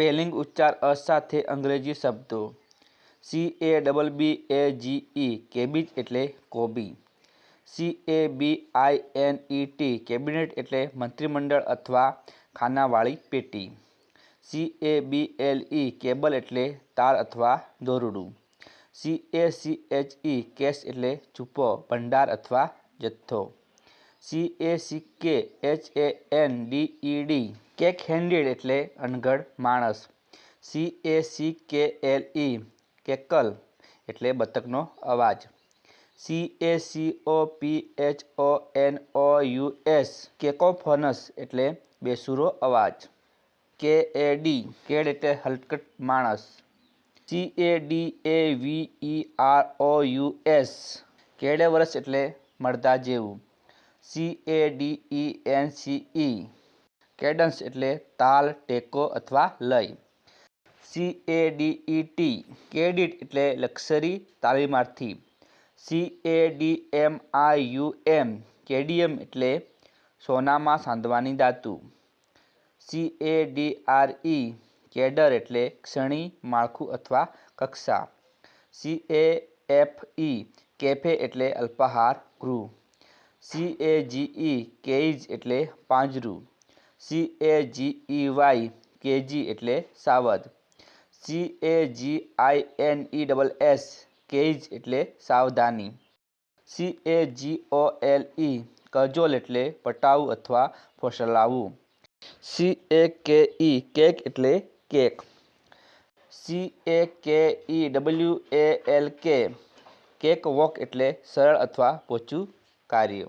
Fehling उच्चार어 সাথে ইংরেজি শব্দ CAWAGE কে বিচ એટલે કોબી CABINET કેबिनेट એટલે મંત્રીમંડળ अथवा ખાનાવાળી પેટી CABLE કેબલ એટલે તાર अथवा દોરડું CACHE કેશ એટલે છુપ ભંડાર अथवा જથ્થો CACKHANDED કેક હેન્ડેડ એટલે અનગઢ માણસ C A C K L E cackle એટલે બતકનો અવાજ C A C O P H O N O U S cacophonous એટલે બેસુરો અવાજ કે એ ડી કેડ એટલે હલકટ માણસ C A D A V E R O U S cadaverous એટલે મળતા જેવું C A D E N C E cadence એટલે તાલ ટેકો અથવા લય C A D E e T credit એટલે લક્ઝરી તાળી મારથી સી એ ડી એમ આ યુ એમ કેડીએમ એટલે સોનામાં સાંધવાની દાતુ C A D R E cadre એટલે શ્રેણી માળખું અથવા કક્ષા C A F E cafe એટલે અલ્પહાર crew C A G E e, cage એટલે પાજરું C A G E Y K G એટલે સાવધ C A G I N E S K G એટલે સાવધાની C A G O L E cajole એટલે પટાવ અથવા ફોશલાવ C A K E cake એટલે cake C A K E W A L K cakewalk એટલે સરળ અથવા પોચું કાર્ય